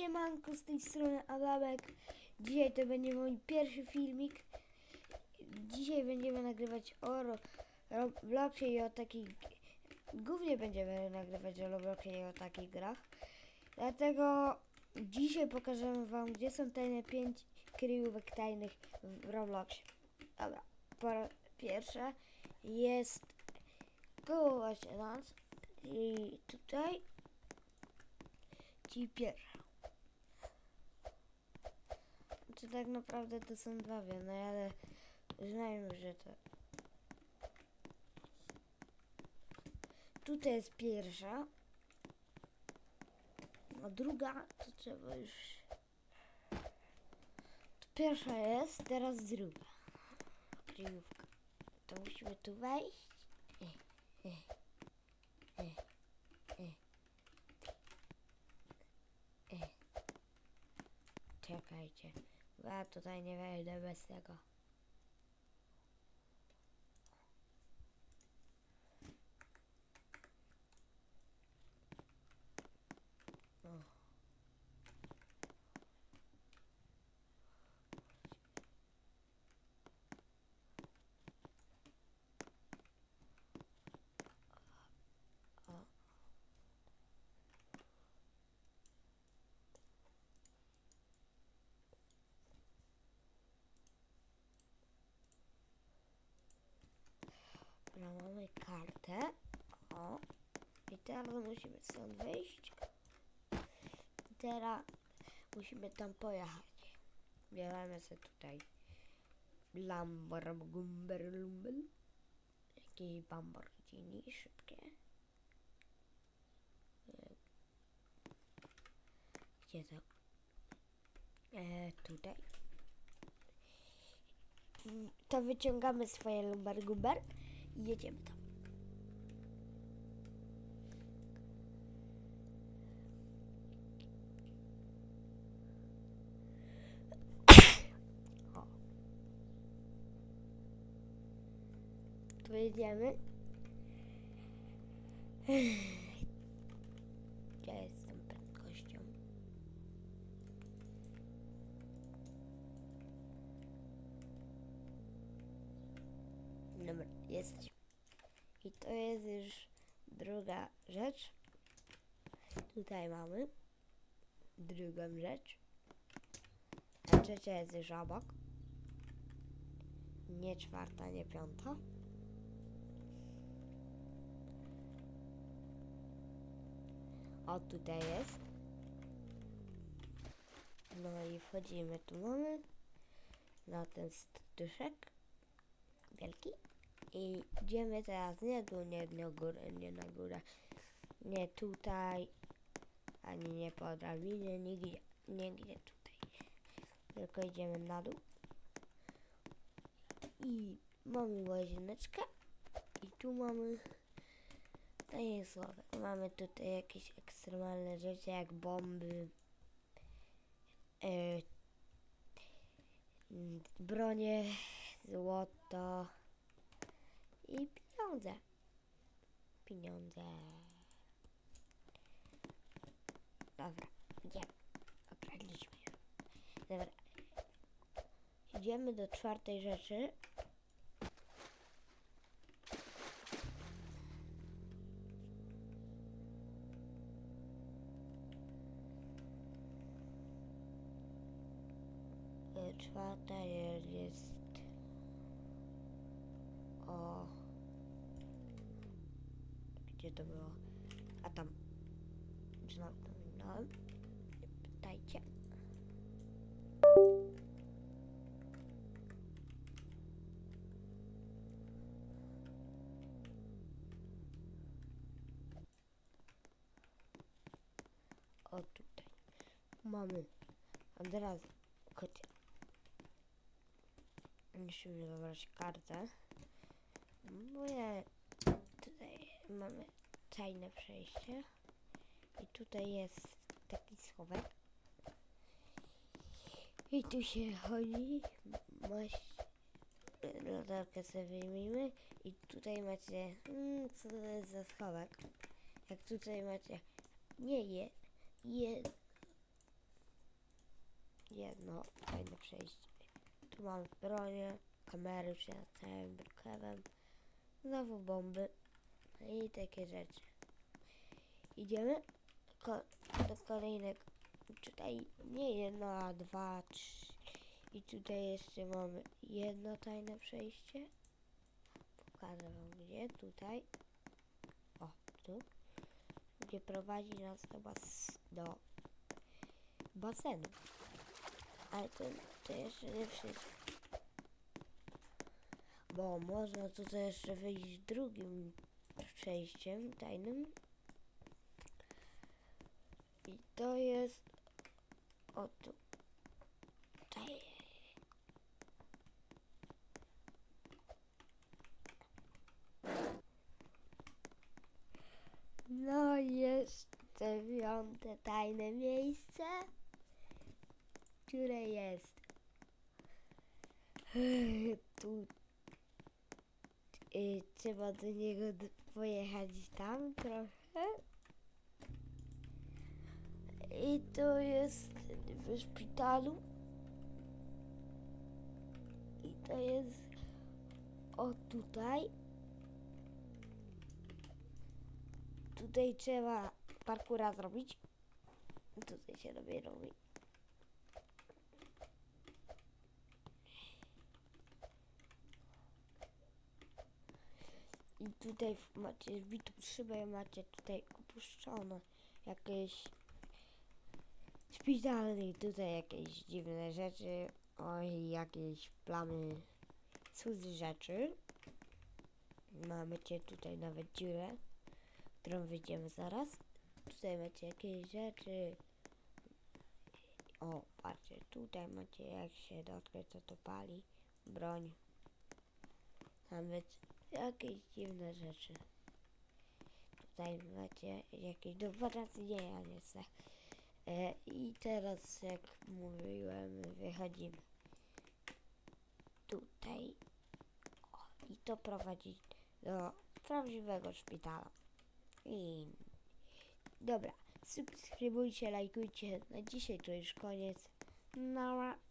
Siemanko, z tej strony Adamek. Dzisiaj to będzie mój pierwszy filmik. Dzisiaj będziemy nagrywać o Ro- Robloxie i o takich... Głównie będziemy nagrywać o Robloxie i o takich grach. Dlatego dzisiaj pokażemy wam, gdzie są tajne 5 kryjówek tajnych w Robloxie. Dobra, po pierwsze jest koło właśnie nas i tutaj ci pierwsza. Czy tak naprawdę to są dwa wiemy, ale znajmy, że to. Tutaj jest pierwsza. A druga to trzeba już. To pierwsza jest, teraz druga. Kryjówka. To musimy tu wejść. E, e, e. Czekajcie. Ja tutaj nie wejdę bez tego. Dobra, mamy kartę. O. I teraz musimy stąd wyjść. I teraz musimy tam pojechać. Bierzemy sobie tutaj Lambar Gumber Lumbel. Jakieś Lamborghini szybkie. Gdzie to? E, tutaj. To wyciągamy swoje Lumbar Gumber i jedziemy tam. Tu jedziemy. Ja Dobra. I to jest już druga rzecz. Tutaj mamy drugą rzecz. A trzecia jest już obok. Nie czwarta, nie piąta. O, tutaj jest. No i wchodzimy. Tu mamy na ten statuszek wielki. I idziemy teraz nie tu, nie na górę, nie na górę, nie tutaj, ani nie po drabinie, nigdzie, nigdzie tutaj. Tylko idziemy na dół. I mamy łazieneczkę. I tu mamy takie słowa. Mamy tutaj jakieś ekstremalne rzeczy, jak bomby, mm, bronie, złoto i pieniądze. Pieniądze. Dobra, idziemy. Okradliśmy ją. Dobra. Idziemy do czwartej rzeczy. E, Czwarta jest o gdzie to było? A tam znowu pominąłem. Nie pytajcie. O tutaj mamy od razu kocie. Musimy zabrać mamy tajne przejście. I tutaj jest taki schowek. I tu się chodzi. Maś... Latarkę sobie wyjmijmy. I tutaj macie... Mm, co to jest za schowek? Jak tutaj macie... Nie je... je jedno fajne przejście. Tu mam bronię, kamery przed całym brukewem, znowu bomby i takie rzeczy. Idziemy ko- do kolejnego. Tutaj nie jedno, a dwa, trzy. I tutaj jeszcze mamy jedno tajne przejście. Pokażę wam gdzie. Tutaj. O, tu. Gdzie prowadzi nas do, bas- do basenu. Ale to, to jeszcze nie wszystko. Bo można tutaj jeszcze wyjść drugim przejściem tajnym. I to jest o tu. Tutaj. No jeszcze piąte tajne miejsce, które jest tu. Y, trzeba do niego pojechać tam trochę. I to jest w szpitalu. I to jest o tutaj. Tutaj trzeba parkura zrobić. Tutaj się robi robi. I tutaj macie wbitą szybę, macie tutaj opuszczone jakieś szpitalne i tutaj jakieś dziwne rzeczy, oj, jakieś plamy, cudze rzeczy. Mamy cię tutaj nawet dziurę, którą wyjdziemy zaraz. Tutaj macie jakieś rzeczy. O, patrzcie, tutaj macie jak się dotknie, co to pali. Broń. Nawet jakieś dziwne rzeczy. Tutaj macie jakieś dowodacje, nie chcę. E, I teraz, jak mówiłem, wychodzimy tutaj. O, I to prowadzi do prawdziwego szpitala. I dobra, subskrybujcie, lajkujcie. Na dzisiaj to już koniec. Nara.